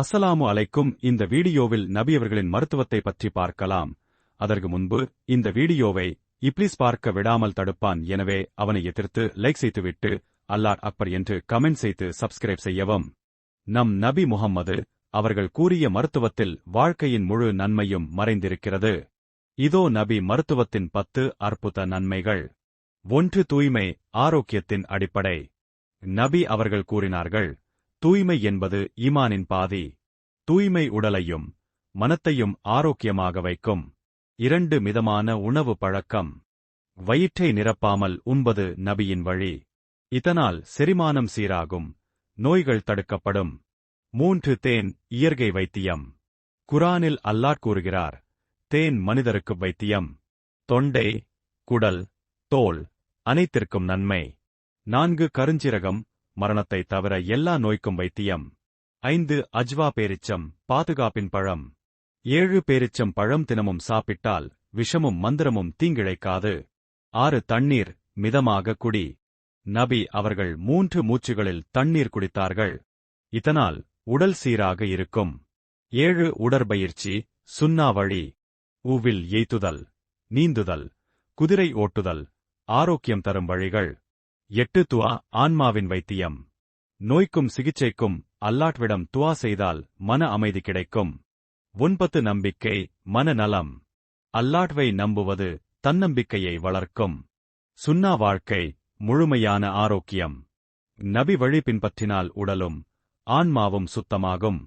அஸ்ஸலாமு அலைக்கும். இந்த வீடியோவில் நபி அவர்களின் மருத்துவத்தை பற்றி பார்க்கலாம். அதற்கு முன்பு இந்த வீடியோவை இப்ளீஸ் பார்க்க விடாமல் தடுப்பான். எனவே அவனை எதிர்த்து லைக் செய்துவிட்டு அல்லார் அக்பர் என்று கமெண்ட் செய்து சப்ஸ்கிரைப் செய்யவும். நம் நபி முகம்மது அவர்கள் கூறிய மருத்துவத்தில் வாழ்க்கையின் முழு நன்மையும் மறைந்திருக்கிறது. இதோ நபி மருத்துவத்தின் பத்து அற்புத நன்மைகள். ஒன்று தூய்மை ஆரோக்கியத்தின் அடிப்படை. நபி அவர்கள் கூறினார்கள் தூய்மை என்பது ஈமானின் பாதி. தூய்மை உடலையும் மனத்தையும் ஆரோக்கியமாக வைக்கும். இரண்டு மிதமான உணவு பழக்கம். வயிற்றை நிரப்பாமல் உண்பது நபியின் வழி. இதனால் செரிமானம் சீராகும் நோய்கள் தடுக்கப்படும். மூன்று தேன் இயற்கை வைத்தியம். குரானில் அல்லாட் கூறுகிறார் தேன் மனிதருக்கு வைத்தியம். தொண்டை குடல் தோல் அனைத்திற்கும் நன்மை. நான்கு கருஞ்சிரகம் மரணத்தை தவிர எல்லா நோய்க்கும் வைத்தியம். ஐந்து அஜ்வா பேரிச்சம் பாதுகாப்பின் பழம். ஏழு பேரிச்சம் பழம் தினமும் சாப்பிட்டால் விஷமும் மந்திரமும் தீங்கிழைக்காது. ஆறு தண்ணீர் மிதமாக குடி. நபி அவர்கள் மூன்று மூச்சுகளில் தண்ணீர் குடித்தார்கள். இதனால் உடல் சீராக இருக்கும். ஏழு உடற்பயிற்சி சுன்னா வழி. ஊவில் எய்த்துதல் நீந்துதல் குதிரை ஓட்டுதல் ஆரோக்கியம் தரும் வழிகள். எட்டு துவா ஆன்மாவின் வைத்தியம். நோய்க்கும் சிகிச்சைக்கும் அல்லாட்விடம் துவா செய்தால் மன அமைதி கிடைக்கும். ஒன்பத்து நம்பிக்கை மனநலம் அல்லாட்வை நம்புவது தன்னம்பிக்கையை வளர்க்கும். சுன்னா வாழ்க்கை முழுமையான ஆரோக்கியம். நபி வழி பின்பற்றினால் உடலும் ஆன்மாவும் சுத்தமாகும்.